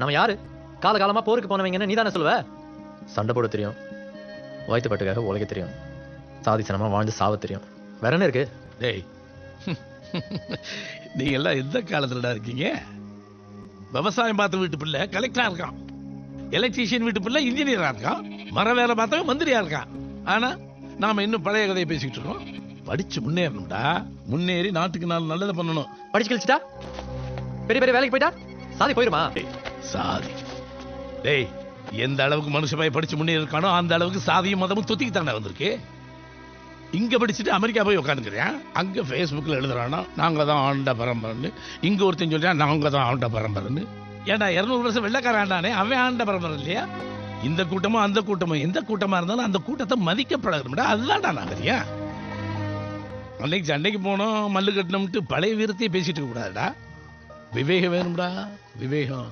நம்ம யாரு? காலகாலமா போருக்கு போனவங்கன்னு நீ தானே சொல்லுவ? சண்டை போட தெரியும். வயிற்றுப்பட்டுக்காக உழைக்க தெரியும். சாதிசனமா வாழ்ந்து சாவ தெரியும். வேற என்ன இருக்கு? டேய். நீங்க எல்லாம் எந்த காலத்துலடா இருக்கீங்க? விவசாயம் பார்த்த வீட்டு பிள்ளை கலெக்டரா இருக்கான். எலக்ட்ரீஷியன் வீட்டு பிள்ளை இன்ஜினியரா இருக்கான். மர வேலை பார்த்தவன் மந்திரியா இருக்கான். ஆனா நாம இன்னும் பழைய கதையை பேசிக்கிட்டு இருக்கோம். படிச்சு முன்னேறணும்டா. முன்னேறி நாட்டுக்கு நாலு நல்லதை பண்ணணும். படிச்சு கழிச்சிட்டா? பெரிய பெரிய வேலைக்கு போயிட்டா? சாதி போயிருமா? டேய், சாதி. டேய் எந்த அளவுக்கு மனுஷமாய் படிச்சு முன்னேறி இருக்கானோ அந்த அளவுக்கு சாதியும் மதமும் தொத்திக்கு தானே வந்திருக்கு. இங்க படிச்சுட்டு அமெரிக்கா போய் உட்காந்துக்கிறேன் அங்க ஃபேஸ்புக்கில் எழுதுறானா நாங்க தான் ஆண்ட பரம்பரைன்னு. இங்க ஒருத்தன் சொல்றான் நாங்க தான் ஆண்ட பரம்பரைன்னு. ஏன்டா இருநூறு வருஷம் வெள்ளக்காரன் ஆண்டானே அவன் ஆண்ட பரம்பரை இல்லையா? இந்த கூட்டமும் அந்த கூட்டமும் எந்த கூட்டமா இருந்தாலும் அந்த கூட்டத்தை மதிக்கப்படணும்டா அதுதான்டா நாகரியா அன்னைக்கு சண்டைக்கு போனோம் மல்லு கட்டணும்ட்டு பழைய வீரத்தையே பேசிட்டு கூடாதுடா விவேகம் வேணும்டா விவேகம்.